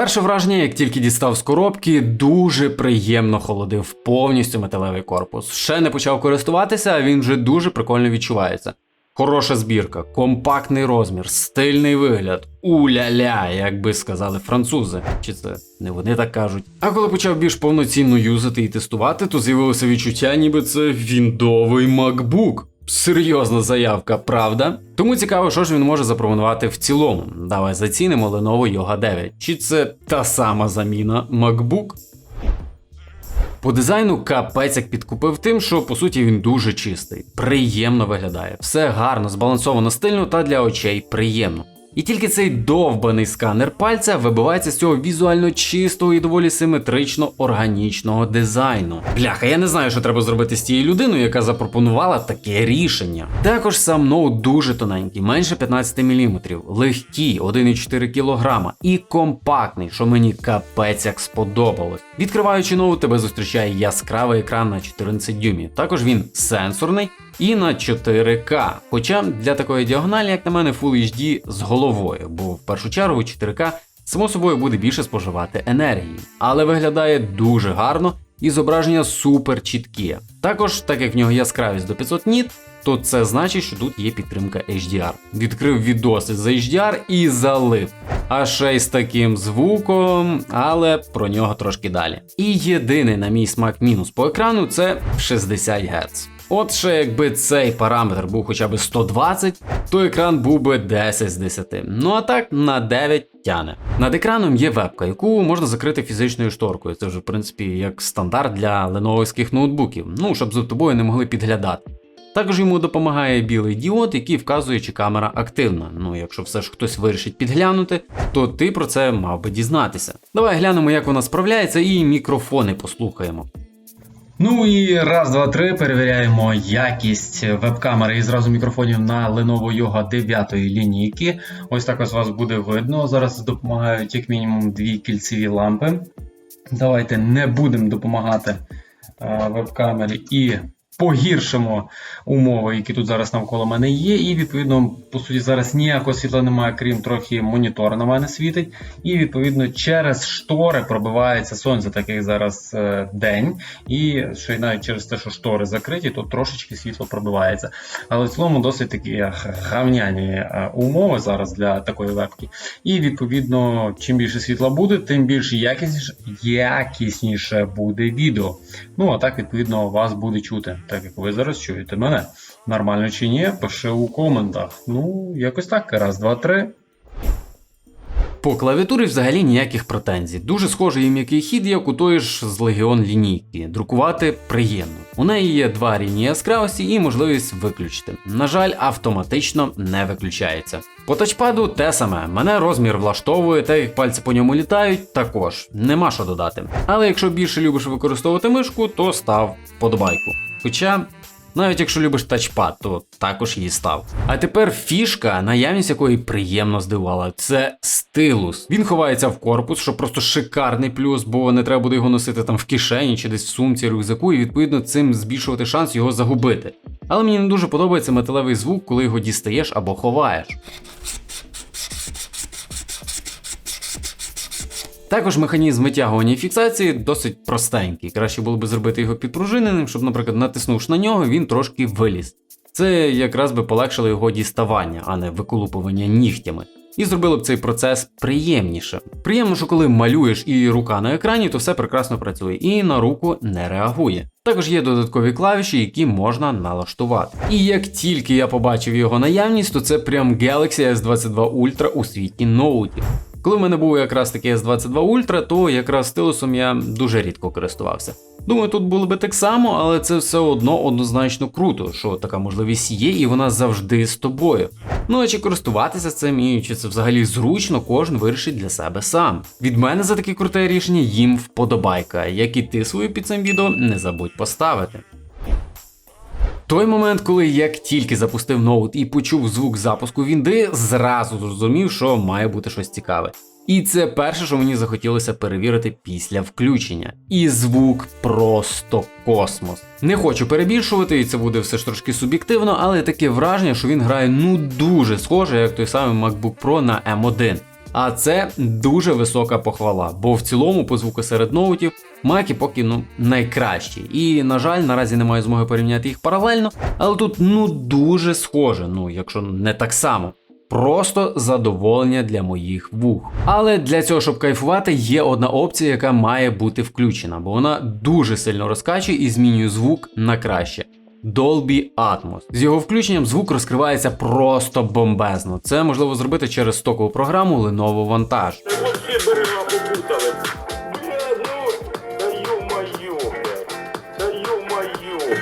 Перше враження, як тільки дістав з коробки, дуже приємно холодив повністю металевий корпус. Ще не почав користуватися, а він вже дуже прикольно відчувається. Хороша збірка, компактний розмір, стильний вигляд. Уля-ля, як би сказали французи. Чи це не вони так кажуть? А коли почав більш повноцінно юзати і тестувати, то з'явилося відчуття, ніби це віндовий MacBook. Серйозна заявка, правда? Тому цікаво, що ж він може запропонувати в цілому. Давай зацінимо Lenovo Yoga 9. Чи це та сама заміна MacBook? По дизайну капець як підкупив тим, що по суті він дуже чистий, приємно виглядає, все гарно, збалансовано стильно та для очей приємно. І тільки цей довбаний сканер пальця вибивається з цього візуально чистого і доволі симетрично органічного дизайну. Бляха, я не знаю, що треба зробити з тією людиною, яка запропонувала таке рішення. Також сам ноут дуже тоненький, менше 15 мм, легкий, 1,4 кг і компактний, що мені капець як сподобалось. Відкриваючи ноут, тебе зустрічає яскравий екран на 14 дюймів. Також він сенсорний і на 4К. Хоча для такої діагоналі, як на мене, Full HD з головою, бо в першу чергу 4К само собою буде більше споживати енергії, але виглядає дуже гарно і зображення супер чіткі. Також, так як в нього яскравість до 500 ніт, то це значить, що тут є підтримка HDR. Відкрив відоси з HDR і залив. А ще й з таким звуком, але про нього трошки далі. І єдиний, на мій смак, мінус по екрану це 60 Гц. От ще якби цей параметр був хоча б 120, то екран був би 10 з 10. Ну а так на 9 тяне. Над екраном є вебка, яку можна закрити фізичною шторкою. Це вже, в принципі, як стандарт для леновських ноутбуків, ну щоб за тобою не могли підглядати. Також йому допомагає білий діод, який вказує, чи камера активна. Ну, якщо все ж хтось вирішить підглянути, то ти про це мав би дізнатися. Давай глянемо, як вона справляється, і мікрофони послухаємо. Ну і раз, два, три перевіряємо якість веб-камери і зразу мікрофонів на Lenovo Yoga 9 лінійки. Ось так ось вас буде видно. Зараз допомагають як мінімум дві кільцеві лампи. Давайте не будемо допомагати е, веб-камері і погіршимо умови, які тут зараз навколо мене є. І відповідно, по суті, зараз ніякого світла немає, крім трохи монітора на мене світить. І відповідно через штори пробивається сонце, так як зараз е, день. І й навіть через те, що штори закриті, то трошечки світло пробивається. Але в цілому досить такі гавняні е, умови зараз для такої вебки. І відповідно, чим більше світла буде, тим більш якісніше, якісніше буде відео. Ну а так, відповідно, вас буде чути так як ви зараз чуєте мене. Нормально чи ні, пиши у коментах. Ну, якось так, раз, два, три. По клавіатурі взагалі ніяких претензій. Дуже схожий і м'який хід, як у тої ж з Legion лінійки. Друкувати приємно. У неї є два рівні яскравості і можливість виключити. На жаль, автоматично не виключається. По тачпаду те саме, мене розмір влаштовує, та як пальці по ньому літають, також нема що додати. Але якщо більше любиш використовувати мишку, то став вподобайку. Хоча навіть якщо любиш тачпад, то також її став. А тепер фішка, наявність якої приємно здивувала, це стилус. Він ховається в корпус, що просто шикарний плюс, бо не треба буде його носити там в кишені чи десь в сумці, рюкзаку, і відповідно цим збільшувати шанс його загубити. Але мені не дуже подобається металевий звук, коли його дістаєш або ховаєш. Також механізм витягування і фіксації досить простенький. Краще було б зробити його підпружиненим, щоб, наприклад, натиснувши на нього, він трошки виліз. Це якраз би полегшило його діставання, а не виколупування нігтями. І зробило б цей процес приємніше. Приємно, що коли малюєш і рука на екрані, то все прекрасно працює і на руку не реагує. Також є додаткові клавіші, які можна налаштувати. І як тільки я побачив його наявність, то це прям Galaxy S22 Ultra у світі ноутів. Коли в мене був якраз такий S22 Ultra, то якраз стилусом я дуже рідко користувався. Думаю, тут було би так само, але це все одно однозначно круто, що така можливість є, і вона завжди з тобою. Ну а чи користуватися цим і чи це взагалі зручно, кожен вирішить для себе сам. Від мене за таке круте рішення їм вподобайка. Як і ти свою під цим відео, не забудь поставити. Той момент, коли як тільки запустив ноут і почув звук запуску Вінди, зразу зрозумів, що має бути щось цікаве. І це перше, що мені захотілося перевірити після включення. І звук просто космос. Не хочу перебільшувати, і це буде все ж трошки суб'єктивно, але таке враження, що він грає ну дуже схоже, як той самий MacBook Pro на M1. А це дуже висока похвала, бо в цілому по звуку серед ноутів маки поки ну найкращі. І на жаль, наразі немає змоги порівняти їх паралельно, але тут ну дуже схоже, ну якщо не так само. Просто задоволення для моїх вух. Але для цього, щоб кайфувати, є одна опція, яка має бути включена, бо вона дуже сильно розкачує і змінює звук на краще. Dolby Atmos. З його включенням звук розкривається просто бомбезно. Це можливо зробити через стокову програму Lenovo Vantage. Та вообще берега попутали. Бля, ну, да ё-моё, блядь. Да ё-моё.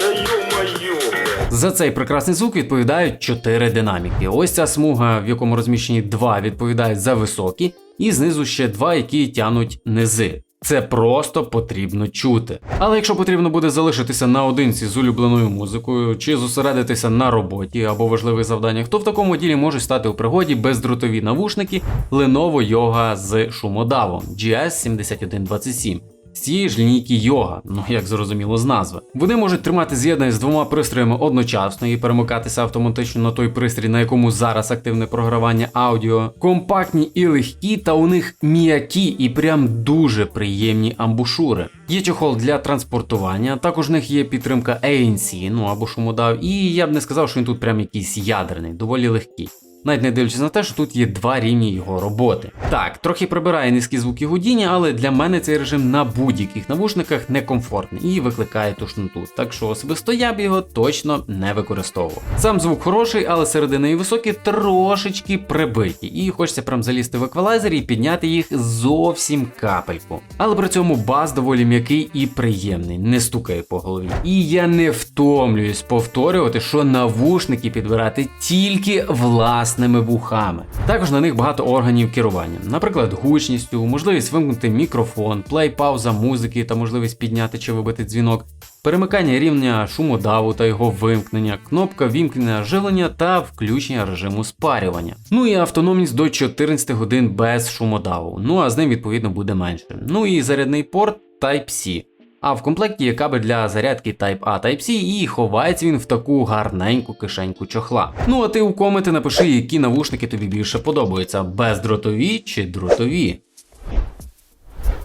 Да ё-моё, блядь. За цей прекрасний звук відповідають 4 динаміки. Ось ця смуга, в якому розміщені два, відповідають за високі, і знизу ще два, які тянуть низи. Це просто потрібно чути. Але якщо потрібно буде залишитися наодинці з улюбленою музикою чи зосередитися на роботі або важливих завданнях, то в такому ділі можуть стати у пригоді бездротові навушники Lenovo Yoga з шумодавом GS7127. З цієї ж лінійки Йога, ну як зрозуміло з назви. Вони можуть тримати з'єднання з двома пристроями одночасно і перемикатися автоматично на той пристрій, на якому зараз активне програвання аудіо. Компактні і легкі, та у них м'які і прям дуже приємні амбушури. Є чохол для транспортування, також в них є підтримка ANC, ну або шумодав, і я б не сказав, що він тут прям якийсь ядерний, доволі легкий. Навіть не дивлячись на те, що тут є два рівні його роботи. Так, трохи прибирає низькі звуки гудіння, але для мене цей режим на будь-яких навушниках некомфортний і викликає тошноту. Так що особисто я б його точно не використовував. Сам звук хороший, але середини і високі трошечки прибиті, і хочеться прям залізти в еквалайзер і підняти їх зовсім капельку. Але при цьому бас доволі м'який і приємний, не стукає по голові. І я не втомлююсь повторювати, що навушники підбирати тільки власними вухами. Також на них багато органів керування, наприклад, гучністю, можливість вимкнути мікрофон, плей, пауза музики та можливість підняти чи вибити дзвінок. Перемикання рівня шумодаву та його вимкнення, кнопка вімкнення живлення та включення режиму спарювання. Ну і автономність до 14 годин без шумодаву. Ну а з ним відповідно буде менше. Ну і зарядний порт Type-C. А в комплекті є кабель для зарядки Type-A Type-C і ховається він в таку гарненьку кишеньку чохла. Ну а ти у коменти напиши, які навушники тобі більше подобаються: бездротові чи дротові.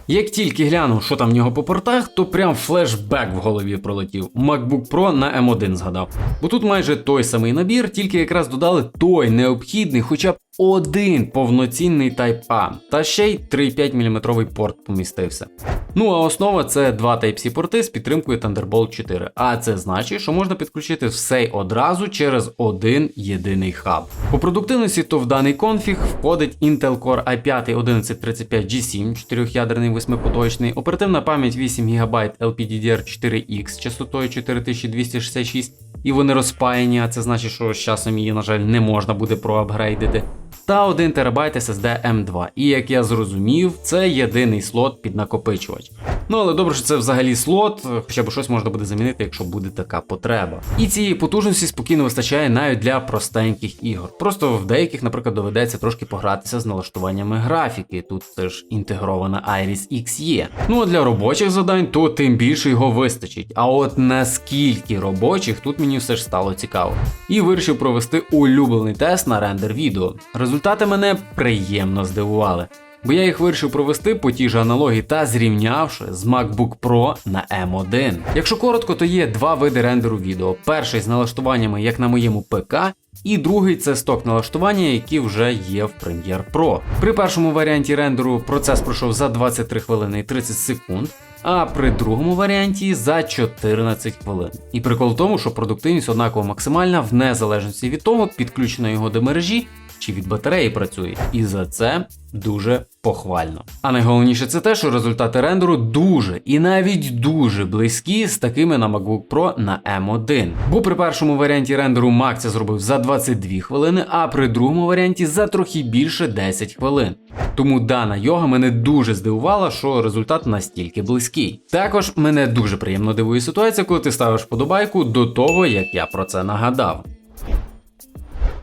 Як тільки глянув, що там в нього по портах, то прям флешбек в голові пролетів. MacBook Pro на M1 згадав. Бо тут майже той самий набір, тільки якраз додали той необхідний, хоча б один повноцінний Type-A, та ще й 3,5 мм порт помістився. Ну а основа це два Type-C порти з підтримкою Thunderbolt 4. А це значить, що можна підключити все одразу через один єдиний хаб. По продуктивності то в даний конфіг входить Intel Core i5 1135G7, 4-ядерний восьмипоточний, оперативна пам'ять 8 ГБ LPDDR4X з частотою 4266, і вони розпаяні, а це значить, що з часом її, на жаль, не можна буде проапгрейдити. Та 1 ТБ SSD M2. І як я зрозумів, це єдиний слот під накопичувач. Ну але добре, що це взагалі слот, хоча б щось можна буде замінити, якщо буде така потреба. І цієї потужності спокійно вистачає навіть для простеньких ігор. Просто в деяких, наприклад, доведеться трошки погратися з налаштуваннями графіки. Тут теж інтегрована Iris X є. Ну а для робочих завдань, то тим більше його вистачить. А от наскільки робочих, тут мені все ж стало цікаво. І вирішив провести улюблений тест на рендер відео. Результати мене приємно здивували. Бо я їх вирішив провести по тій же аналогії та зрівнявши з MacBook Pro на M1. Якщо коротко, то є два види рендеру відео: перший з налаштуваннями, як на моєму ПК, і другий це сток налаштування, які вже є в Premiere Pro. При першому варіанті рендеру процес пройшов за 23 хвилини і 30 секунд. А при другому варіанті за 14 хвилин. І прикол в тому, що продуктивність однаково максимальна в незалежності від того, підключено його до мережі чи від батареї працює. І за це дуже похвально. А найголовніше це те, що результати рендеру дуже і навіть дуже близькі з такими на MacBook Pro на M1. Бо при першому варіанті рендеру Mac це зробив за 22 хвилини, а при другому варіанті за трохи більше 10 хвилин. Тому дана йога мене дуже здивувала, що результат настільки близький. Також мене дуже приємно дивує ситуація, коли ти ставиш подобайку до того, як я про це нагадав.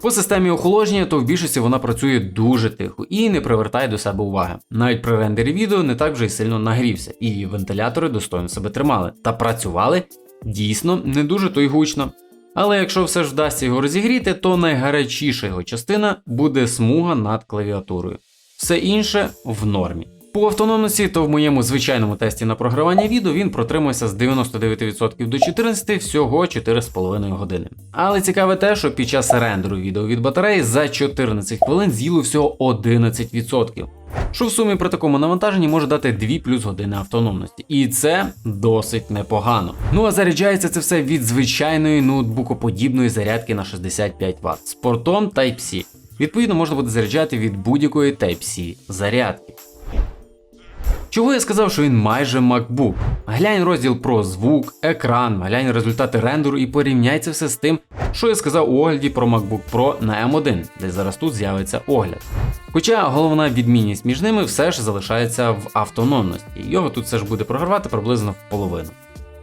По системі охолодження, то в більшості вона працює дуже тихо і не привертає до себе уваги. Навіть при рендері відео не так вже й сильно нагрівся, і вентилятори достойно себе тримали та працювали дійсно не дуже то й гучно. Але якщо все ж вдасться його розігріти, то найгарячіша його частина буде смуга над клавіатурою. Все інше в нормі. По автономності, то в моєму звичайному тесті на програвання відео він протримався з 99% до 14 всього 4,5 години. Але цікаве те, що під час рендеру відео від батареї за 14 хвилин з'їло всього 11%. Що в сумі при такому навантаженні може дати 2 плюс години автономності. І це досить непогано. Ну а заряджається це все від звичайної ноутбукоподібної зарядки на 65 Вт з портом Type-C. Відповідно, можна буде заряджати від будь-якої Type-C зарядки. Чого я сказав, що він майже MacBook? Глянь розділ про звук, екран, глянь результати рендеру і порівняй це все з тим, що я сказав у огляді про MacBook Pro на M1, де зараз тут з'явиться огляд. Хоча головна відмінність між ними все ж залишається в автономності, його тут все ж буде програвати приблизно в половину.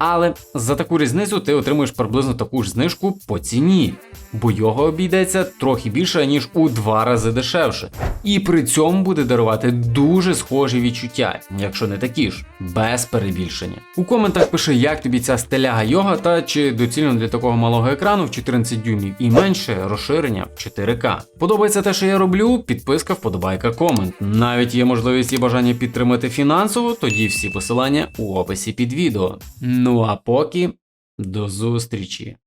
Але за таку різницю ти отримуєш приблизно таку ж знижку по ціні, бо його обійдеться трохи більше, ніж у два рази дешевше. І при цьому буде дарувати дуже схожі відчуття, якщо не такі ж, без перебільшення. У коментах пиши, як тобі ця стиляга йога та чи доцільно для такого малого екрану в 14 дюймів і менше розширення в 4К. Подобається те, що я роблю, підписка, вподобайка, комент. Навіть є можливість і бажання підтримати фінансово, тоді всі посилання у описі під відео. Ну а поки до зустрічі!